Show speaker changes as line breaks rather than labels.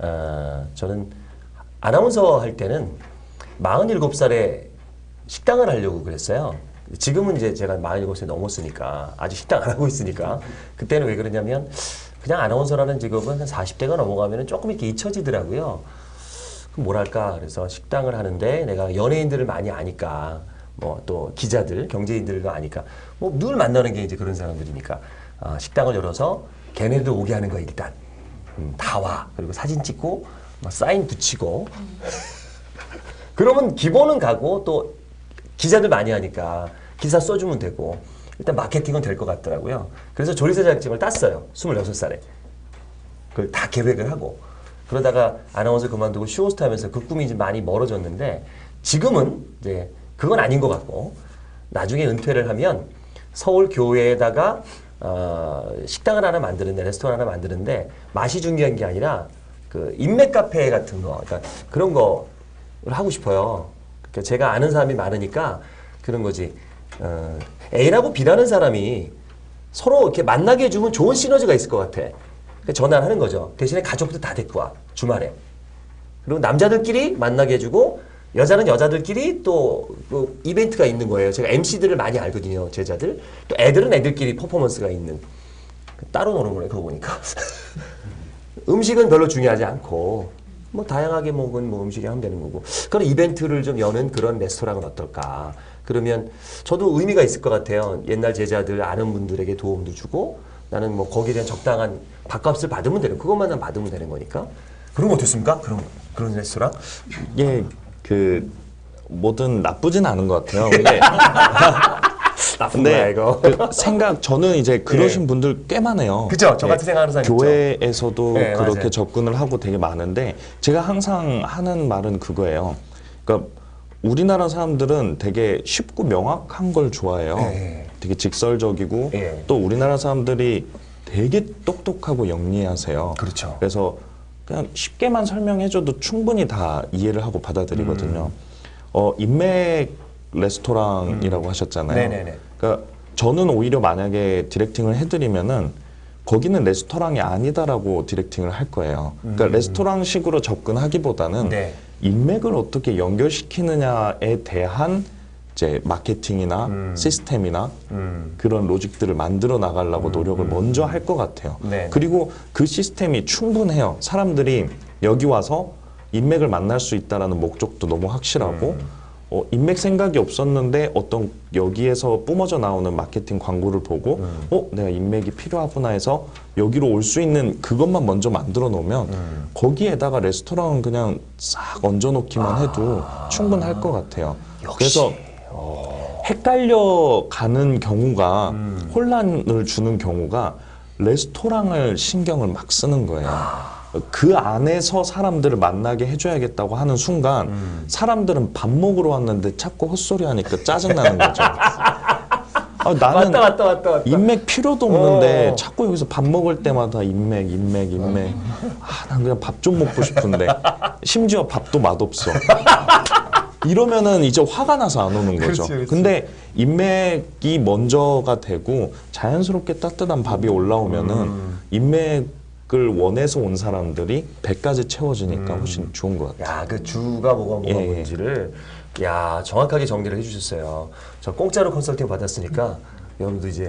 어, 저는 아나운서 할 때는 47살에 식당을 하려고 그랬어요. 지금은 이제 제가 47세 넘었으니까 아직 식당 안 하고 있으니까 그때는 왜 그러냐면 그냥 아나운서라는 직업은 한 40대가 넘어가면 조금 이렇게 잊혀지더라고요. 뭐랄까 그래서 식당을 하는데 내가 연예인들을 많이 아니까 뭐 또 기자들 경제인들과 아니까 뭐 늘 만나는 게 이제 그런 사람들이니까 아, 식당을 열어서 걔네들 오게 하는 거 일단 음, 다 와 그리고 사진 찍고 막 사인 붙이고 그러면 기본은 가고 또 기자들 많이 하니까 기사 써주면 되고 일단 마케팅은 될 것 같더라고요. 그래서 조리사 자격증을 땄어요. 26살에. 그걸 다 계획을 하고 그러다가 아나운서 그만두고 쇼호스트 하면서 그 꿈이 이제 많이 멀어졌는데 지금은 이제 그건 아닌 것 같고 나중에 은퇴를 하면 서울 교회에다가 어, 식당을 하나 만드는데 레스토랑 하나 만드는데 맛이 중요한 게 아니라 그 인맥 카페 같은 거 그러니까 그런 거를 하고 싶어요. 그러니까 제가 아는 사람이 많으니까 그런 거지. 어, A라고 B라는 사람이 서로 이렇게 만나게 해주면 좋은 시너지가 있을 것 같아. 그러니까 전화를 하는 거죠. 대신에 가족들 다 데리고 와 주말에. 그리고 남자들끼리 만나게 해주고 여자는 여자들끼리 또그 이벤트가 있는 거예요. 제가 MC들을 많이 알거든요. 제자들. 또 애들은 애들끼리 퍼포먼스가 있는. 따로 노는 거네. 그거 보니까. 음식은 별로 중요하지 않고 뭐 다양하게 먹은 뭐 음식이 하면 되는 거고 그런 이벤트를 좀 여는 그런 레스토랑은 어떨까 그러면 저도 의미가 있을 것 같아요 옛날 제자들 아는 분들에게 도움도 주고 나는 뭐 거기에 대한 적당한 밥값을 받으면 되는 그것만 받으면 되는 거니까 그런 거 어떻습니까 그런 그런 레스토랑
이게 그 뭐든 나쁘진 않은 것 같아요. 근데
나쁜 거야
근데
이거
그 생각 저는 이제 그러신 분들 꽤 많아요.
그죠? 저 같은 생각하는 사람.
교회에서도
네,
그렇게
맞아요.
접근을 하고 되게 많은데 제가 항상 하는 말은 그거예요. 그러니까 우리나라 사람들은 되게 쉽고 명확한 걸 좋아해요.
네.
되게 직설적이고
네.
또 우리나라 사람들이 되게 똑똑하고 영리하세요.
그렇죠.
그래서 그냥 쉽게만 설명해줘도 충분히 다 이해를 하고 받아들이거든요.
음.
어, 인맥 레스토랑이라고 하셨잖아요.
네네네.
그러니까 저는 오히려 만약에 디렉팅을 해드리면은 거기는 레스토랑이 아니다라고 디렉팅을 할 거예요. 그러니까 레스토랑식으로 접근하기보다는
음. 네.
인맥을 어떻게 연결시키느냐에 대한 이제 마케팅이나
음.
시스템이나
음.
그런 로직들을 만들어 나가려고 노력을 먼저 할 것 같아요.
네.
그리고 그 시스템이 충분해요. 사람들이 여기 와서 인맥을 만날 수 있다라는 목적도 너무 확실하고
음.
어, 인맥 생각이 없었는데 어떤 여기에서 뿜어져 나오는 마케팅 광고를 보고
음.
어 내가 인맥이 필요하구나 해서 여기로 올 수 있는 그것만 먼저 만들어 놓으면
음.
거기에다가 레스토랑은 그냥 싹 얹어 놓기만 해도 충분할 것 같아요.
아. 역시.
그래서 헷갈려 가는 경우가
음.
혼란을 주는 경우가 레스토랑을 신경을 막 쓰는 거예요.
아.
그 안에서 사람들을 만나게 해줘야겠다고 하는 순간
음.
사람들은 밥 먹으러 왔는데 자꾸 헛소리 하니까 짜증나는 거죠. 아, 나는
왔다 왔다 왔다 왔다
인맥 필요도 없는데
어.
자꾸 여기서 밥 먹을 때마다 인맥, 인맥, 인맥. 아, 난 그냥 밥 좀 먹고 싶은데 심지어 밥도 맛없어. 이러면은 이제 화가 나서 안 오는 거죠.
그렇지, 그렇지.
근데 인맥이 먼저가 되고 자연스럽게 따뜻한 밥이 올라오면은
음.
인맥을 원해서 온 사람들이 배까지 채워지니까 훨씬 좋은 것 같아요.
야, 그 주가 뭐가 뭐가
예, 예.
뭔지를 야 정확하게 정리를 해주셨어요. 저 공짜로 컨설팅 받았으니까 여러분도 이제